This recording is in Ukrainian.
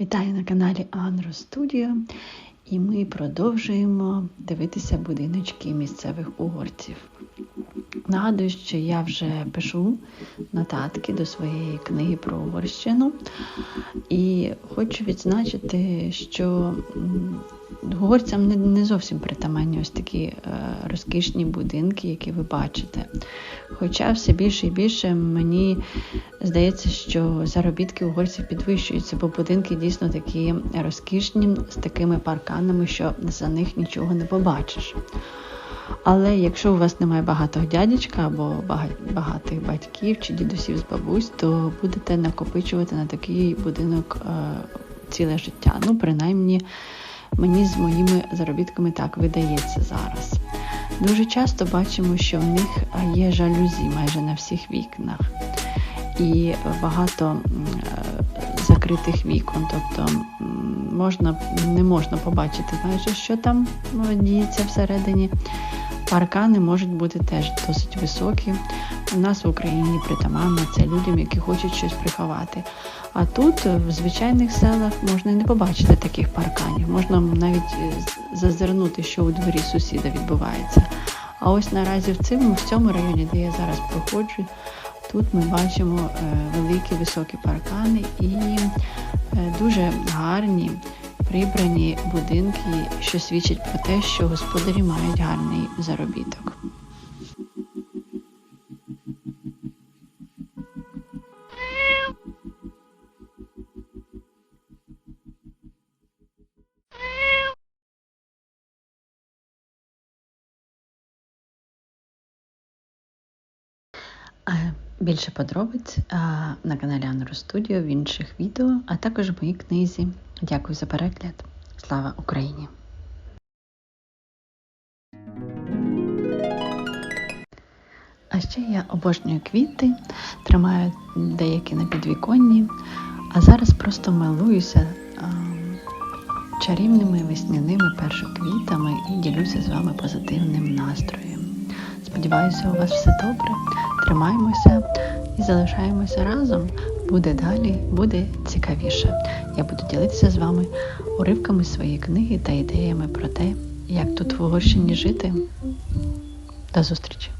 Вітаю на каналі Анро Студіо. І ми продовжуємо дивитися будиночки місцевих угорців. Нагадую, що я вже пишу нотатки до своєї книги про Угорщину. І хочу відзначити, що угорцям не, не зовсім притаманні ось такі е, розкішні будинки, які ви бачите. Хоча все більше і більше мені здається, що заробітки угорців підвищуються, бо будинки дійсно такі розкішні, з такими парканами, що за них нічого не побачиш. Але якщо у вас немає багатого дядечка або багатих батьків чи дідусів з бабусь, то будете накопичувати на такий будинок е, ціле життя. Ну, принаймні, мені з моїми заробітками так видається зараз. Дуже часто бачимо, що в них є жалюзі майже на всіх вікнах. І багато е, закритих вікон, тобто можна, не можна побачити майже, що там ну, діється всередині. Паркани можуть бути теж досить високі. У нас в Україні притаманно це людям, які хочуть щось приховати. А тут, в звичайних селах, можна і не побачити таких парканів. Можна навіть е, зазирнути, що у дворі сусіда відбувається. А ось наразі в цьому, в цьому районі, де я зараз проходжу, тут ми бачимо е, великі високі паркани і е, дуже гарні прибрані будинки, що свідчить про те, що господарі мають гарний заробіток. Е, Більше подробиць е, на каналі Анро Студіо в інших відео, а також в моїй книзі. Дякую за перегляд. Слава Україні! А ще я обожнюю квіти, тримаю деякі на підвіконні, а зараз просто милуюся ем, чарівними весняними першоквітами і ділюся з вами позитивним настроєм. Сподіваюся, у вас все добре. Тримаємося залишаємося разом. Буде далі, буде цікавіше. Я буду ділитися з вами уривками своєї книги та ідеями про те, як тут в Угорщині жити. До зустрічі!